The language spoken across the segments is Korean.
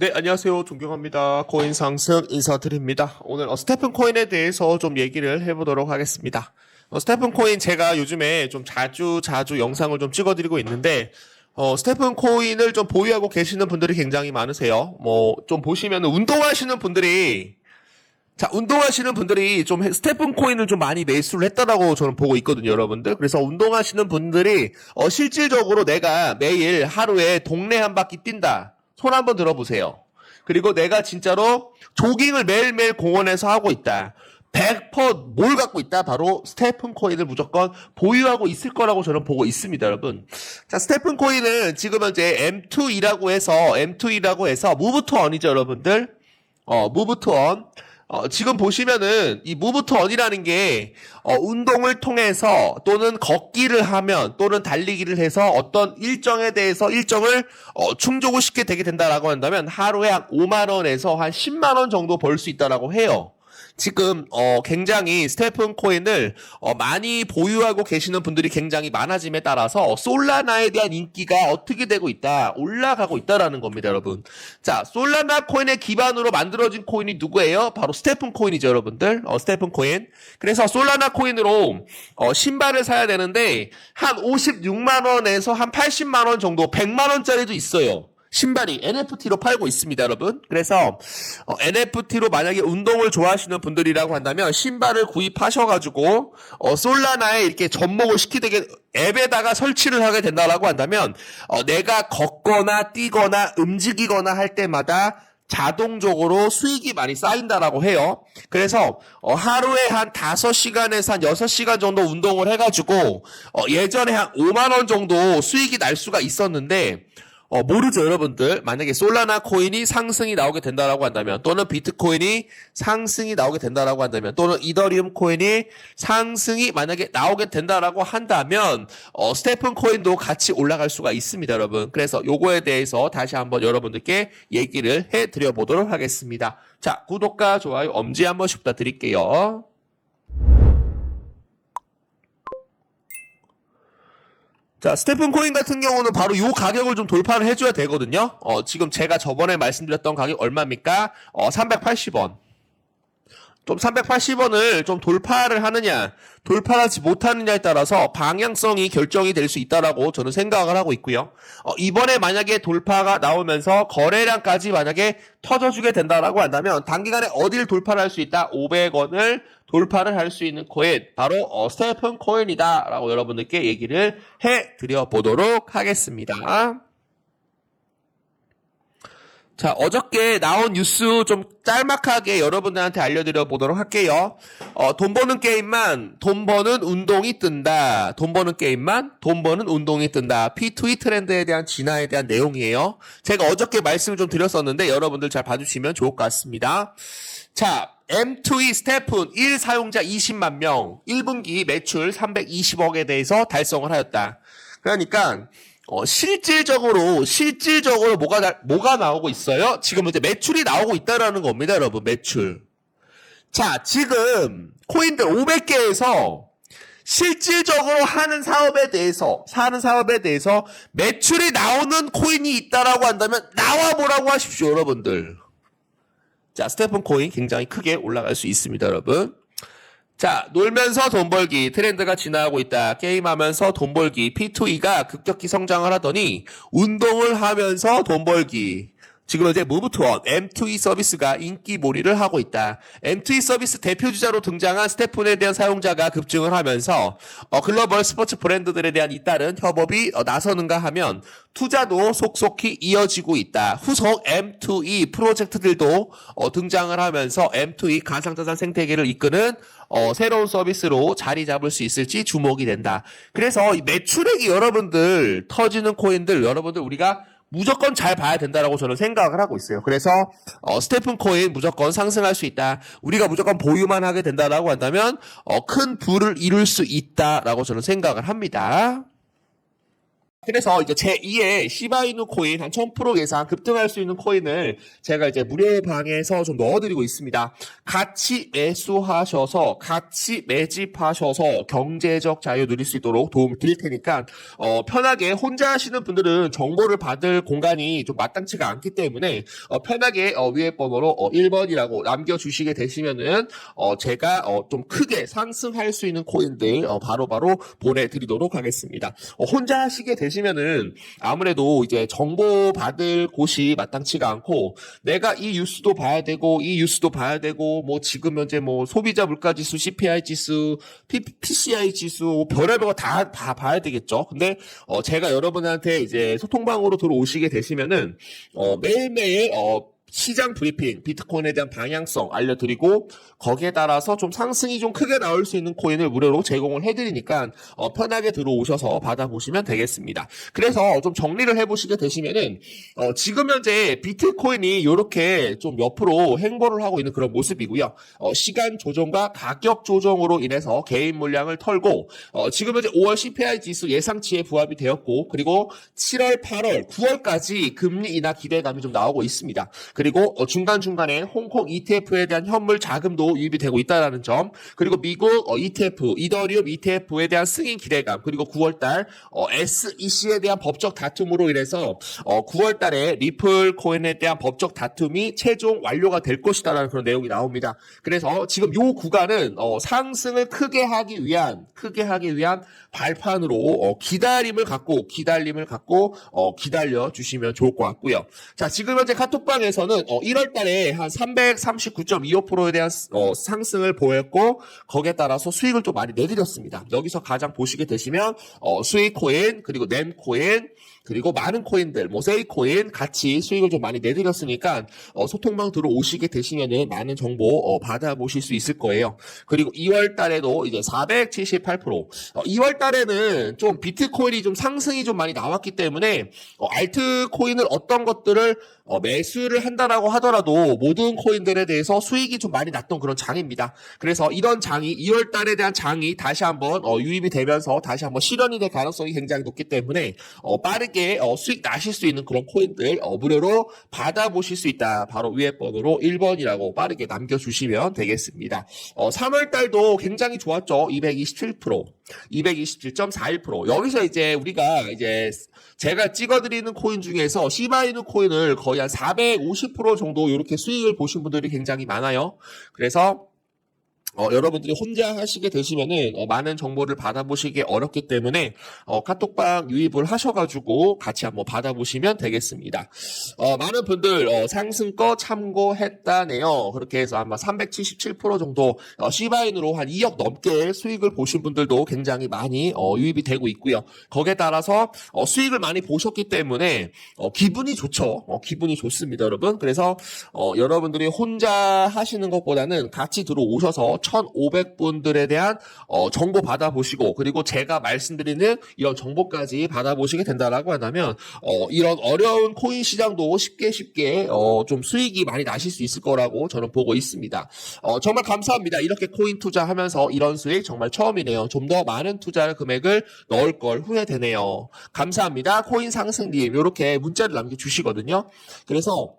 네, 안녕하세요. 존경합니다. 코인 상승 인사드립니다. 오늘 어, 스테픈 코인에 대해서 좀 얘기를 해보도록 하겠습니다. 어, 스테픈 코인 제가 요즘에 좀 자주 자주 영상을 좀 찍어드리고 있는데 어, 스테픈 코인을 좀 보유하고 계시는 분들이 굉장히 많으세요. 뭐 좀 보시면 운동하시는 분들이 자, 운동하시는 분들이 좀 해- 스테픈 코인을 좀 많이 매수를 했다라고 저는 보고 있거든요, 여러분들. 그래서 운동하시는 분들이 어, 실질적으로 내가 매일 하루에 동네 한 바퀴 뛴다. 손 한번 들어보세요. 그리고 내가 진짜로 조깅을 매일매일 공원에서 하고 있다. 100%뭘 갖고 있다? 바로 스테픈 코인을 무조건 보유하고 있을 거라고 저는 보고 있습니다, 여러분. 자, 스테픈 코인은 지금 현재 M2E라고 해서, M2E라고 해서, 무브 투 언이죠, 여러분들. 어, 무브 투 언. 어, 지금 보시면은 이 무브 투 언이라는 게 어, 운동을 통해서 또는 걷기를 하면 또는 달리기를 해서 어떤 일정에 대해서 일정을 어, 충족을 쉽게 되게 된다라고 한다면 하루에 한 5만 원에서 한 10만 원 정도 벌 수 있다라고 해요. 지금 어 굉장히 스테픈 코인을 어 많이 보유하고 계시는 분들이 굉장히 많아짐에 따라서 솔라나에 대한 인기가 어떻게 되고 있다 올라가고 있다라는 겁니다 여러분. 자 솔라나 코인의 기반으로 만들어진 코인이 누구예요? 바로 스테픈 코인이죠 여러분들. 어 스테픈 코인. 그래서 솔라나 코인으로 어 신발을 사야 되는데 한 56만 원에서 한 80만 원 정도 100만 원짜리도 있어요 신발이 NFT로 팔고 있습니다, 여러분. 그래서 어, NFT로 만약에 운동을 좋아하시는 분들이라고 한다면 신발을 구입하셔가지고 어, 솔라나에 이렇게 접목을 시키게 앱에다가 설치를 하게 된다라고 한다면 어, 내가 걷거나 뛰거나 움직이거나 할 때마다 자동적으로 수익이 많이 쌓인다라고 해요. 그래서 어, 하루에 한 5시간에서 한 6시간 정도 운동을 해가지고 어, 예전에 한 5만 원 정도 수익이 날 수가 있었는데 어, 모르죠, 여러분들. 만약에 솔라나 코인이 상승이 나오게 된다라고 한다면, 또는 비트코인이 상승이 나오게 된다라고 한다면, 또는 이더리움 코인이 상승이 만약에 나오게 된다라고 한다면, 어, 스테픈 코인도 같이 올라갈 수가 있습니다, 여러분. 그래서 요거에 대해서 다시 한번 여러분들께 얘기를 해 드려 보도록 하겠습니다. 자, 구독과 좋아요, 엄지 한 번씩 부탁드릴게요. 자, 스테픈 코인 같은 경우는 바로 요 가격을 좀 돌파를 해줘야 되거든요. 어, 지금 제가 저번에 말씀드렸던 가격 얼마입니까? 어, 380원. 좀 380원을 좀 돌파를 하느냐, 돌파하지 못하느냐에 따라서 방향성이 결정이 될 수 있다라고 저는 생각을 하고 있고요. 어, 이번에 만약에 돌파가 나오면서 거래량까지 만약에 터져주게 된다라고 한다면 단기간에 어디를 돌파를 할 수 있다? 500원을 돌파를 할 수 있는 코인 바로 어, 스테픈 코인이다라고 여러분들께 얘기를 해 드려 보도록 하겠습니다. 자, 어저께 나온 뉴스 좀 짤막하게 여러분들한테 알려드려 보도록 할게요. 어, 돈 버는 게임만 돈 버는 운동이 뜬다. 돈 버는 게임만 돈 버는 운동이 뜬다. P2E 트렌드에 대한 진화에 대한 내용이에요. 제가 어저께 말씀을 좀 드렸었는데 여러분들 잘 봐주시면 좋을 것 같습니다. 자, M2E 스테픈 1 사용자 20만 명, 1분기 매출 320억에 대해서 달성을 하였다. 그러니까 어, 실질적으로 실질적으로 뭐가 나, 뭐가 나오고 있어요? 지금 이제 매출이 나오고 있다라는 겁니다, 여러분. 매출. 자, 지금 코인들 500개에서 실질적으로 하는 사업에 대해서 하는 사업에 대해서 매출이 나오는 코인이 있다라고 한다면 나와 보라고 하십시오, 여러분들. 자, 스테픈 코인 굉장히 크게 올라갈 수 있습니다, 여러분. 자, 놀면서 돈 벌기 트렌드가 지나가고 있다. 게임하면서 돈 벌기 P2E가 급격히 성장을 하더니 운동을 하면서 돈 벌기. 지금 이제 무브 투원 M2E 서비스가 인기 몰이를 하고 있다. M2E 서비스 대표주자로 등장한 스테픈에 대한 사용자가 급증을 하면서 어, 글로벌 스포츠 브랜드들에 대한 잇따른 협업이 어, 나서는가 하면 투자도 속속히 이어지고 있다. 후속 M2E 프로젝트들도 어, 등장을 하면서 M2E 가상자산 생태계를 이끄는 어, 새로운 서비스로 자리 잡을 수 있을지 주목이 된다. 그래서 이 매출액이 여러분들 터지는 코인들 여러분들 우리가 무조건 잘 봐야 된다라고 저는 생각을 하고 있어요. 그래서 어, 스테픈 코인 무조건 상승할 수 있다. 우리가 무조건 보유만 하게 된다라고 한다면 어, 큰 부를 이룰 수 있다라고 저는 생각을 합니다. 그래서 이제 제 2의 시바이누 코인 한 1000% 예상 급등할 수 있는 코인을 제가 이제 무료 방에서 좀 넣어드리고 있습니다. 같이 매수하셔서 같이 매집하셔서 경제적 자유 누릴 수 있도록 도움을 드릴 테니까 어, 편하게 혼자 하시는 분들은 정보를 받을 공간이 좀 마땅치가 않기 때문에 어, 편하게 어, 위에 번호로 어, 1번이라고 남겨주시게 되시면은 어, 제가 어, 좀 크게 상승할 수 있는 코인들 어, 바로바로 보내드리도록 하겠습니다. 어, 혼자 하시게 되시면 은 아무래도 이제 정보 받을 곳이 마땅치가 않고 내가 이 뉴스도 봐야 되고 이 뉴스도 봐야 되고 뭐 지금 현재 뭐 소비자 물가 지수, CPI 지수, P, PCI 지수 별의별 거다 다 봐야 되겠죠. 근데 어, 제가 여러분한테 이제 소통방으로 들어오시게 되시면은 어, 매일매일 어, 시장 브리핑, 비트코인에 대한 방향성 알려드리고 거기에 따라서 좀 상승이 좀 크게 나올 수 있는 코인을 무료로 제공을 해드리니까 어, 편하게 들어오셔서 받아보시면 되겠습니다. 그래서 좀 정리를 해보시게 되시면은 어, 지금 현재 비트코인이 이렇게 좀 옆으로 행보를 하고 있는 그런 모습이고요. 어, 시간 조정과 가격 조정으로 인해서 개인 물량을 털고 어, 지금 현재 5월 CPI 지수 예상치에 부합이 되었고 그리고 7월, 8월, 9월까지 금리 인하 기대감이 좀 나오고 있습니다. 그리고 어, 중간중간에 홍콩 ETF에 대한 현물 자금도 유입이 되고 있다는 점 그리고 미국 어, ETF, 이더리움 ETF에 대한 승인 기대감 그리고 9월달 어, SEC에 대한 법적 다툼으로 인해서 어, 9월 달에 리플 코인에 대한 법적 다툼이 최종 완료가 될 것이다라는 그런 내용이 나옵니다. 그래서 지금 요 구간은 어, 상승을 크게 하기 위한 크게 하기 위한 발판으로 어, 기다림을 갖고 기다림을 갖고 어, 기다려 주시면 좋을 것 같고요. 자 지금 현재 카톡방에서는 어, 1월 달에 한 339.25%에 대한 어, 상승을 보였고 거기에 따라서 수익을 좀 많이 내드렸습니다. 여기서 가장 보시게 되시면 어, 수익 코인 그리고 램 코인 그리고 많은 코인들, 뭐 세이코인 같이 수익을 좀 많이 내드렸으니까 어, 소통방 들어오시게 되시면은 많은 정보 어, 받아보실 수 있을 거예요. 그리고 2월 달에도 이제 478%. 어, 2월 달에는 좀 비트코인이 좀 상승이 좀 많이 나왔기 때문에 어, 알트코인을 어떤 것들을 어, 매수를 한다라고 하더라도 모든 코인들에 대해서 수익이 좀 많이 났던 그런 장입니다. 그래서 이런 장이 2월 달에 대한 장이 다시 한번 어, 유입이 되면서 다시 한번 실현이 될 가능성이 굉장히 높기 때문에 어, 빠르게 어, 수익 나실 수 있는 그런 코인들 어, 무료로 받아보실 수 있다. 바로 위에 번호로 1번이라고 빠르게 남겨주시면 되겠습니다. 어, 3월 달도 굉장히 좋았죠. 227%, 227.41%. 여기서 이제 우리가 이제 제가 찍어드리는 코인 중에서 시바이누 코인을 거의 한 450% 정도 이렇게 수익을 보신 분들이 굉장히 많아요. 그래서 어, 여러분들이 혼자 하시게 되시면은 어, 많은 정보를 받아보시기 어렵기 때문에 어, 카톡방 유입을 하셔가지고 같이 한번 받아보시면 되겠습니다. 어, 많은 분들 어, 상승거 참고했다네요. 그렇게 해서 아마 377% 정도 어, 시바인으로 한 2억 넘게 수익을 보신 분들도 굉장히 많이 어, 유입이 되고 있고요. 거기에 따라서 어, 수익을 많이 보셨기 때문에 어, 기분이 좋죠. 어, 기분이 좋습니다, 여러분. 그래서 어, 여러분들이 혼자 하시는 것보다는 같이 들어오셔서 1,500분들에 대한 어, 정보 받아보시고 그리고 제가 말씀드리는 이런 정보까지 받아보시게 된다라고 한다면 어, 이런 어려운 코인 시장도 쉽게 쉽게 어, 좀 수익이 많이 나실 수 있을 거라고 저는 보고 있습니다. 어, 정말 감사합니다. 이렇게 코인 투자하면서 이런 수익 정말 처음이네요. 좀 더 많은 투자 금액을 넣을 걸 후회되네요. 감사합니다. 코인 상승님 이렇게 문자를 남겨주시거든요. 그래서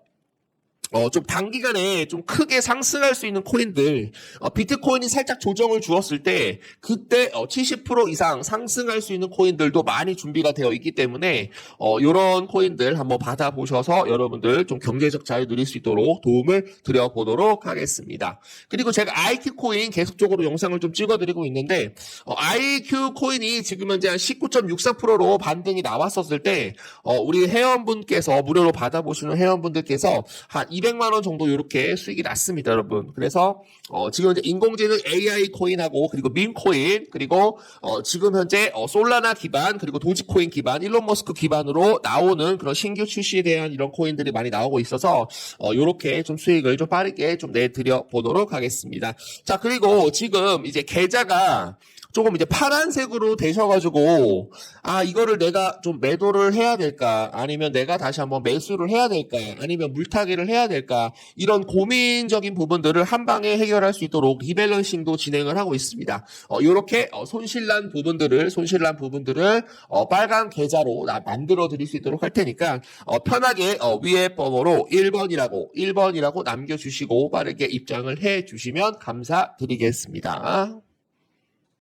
어, 좀 단기간에 좀 크게 상승할 수 있는 코인들, 어, 비트코인이 살짝 조정을 주었을 때, 그때, 어, 70% 이상 상승할 수 있는 코인들도 많이 준비가 되어 있기 때문에, 어, 요런 코인들 한번 받아보셔서 여러분들 좀 경제적 자유 누릴 수 있도록 도움을 드려보도록 하겠습니다. 그리고 제가 IQ 코인 계속적으로 영상을 좀 찍어드리고 있는데, 어, IQ 코인이 지금 현재 한 19.64%로 반등이 나왔었을 때, 어, 우리 회원분께서 무료로 받아보시는 회원분들께서 한 200만 원 정도 이렇게 수익이 났습니다, 여러분. 그래서 어, 지금 현재 인공지능 AI 코인하고 그리고 민 코인 그리고 어, 지금 현재 어, 솔라나 기반 그리고 도지코인 기반 일론 머스크 기반으로 나오는 그런 신규 출시에 대한 이런 코인들이 많이 나오고 있어서 어, 이렇게 좀 수익을 좀 빠르게 좀 내드려 보도록 하겠습니다. 자 그리고 지금 이제 계좌가 조금 이제 파란색으로 되셔가지고 아 이거를 내가 좀 매도를 해야 될까 아니면 내가 다시 한번 매수를 해야 될까 아니면 물타기를 해야 될까 이런 고민적인 부분들을 한 방에 해결할 수 있도록 리밸런싱도 진행을 하고 있습니다. 어, 이렇게 손실난 부분들을 손실난 부분들을 어, 빨간 계좌로 나- 만들어 드릴 수 있도록 할 테니까 어, 편하게 어, 위에 번호로 1번이라고 1번이라고 남겨주시고 빠르게 입장을 해 주시면 감사드리겠습니다.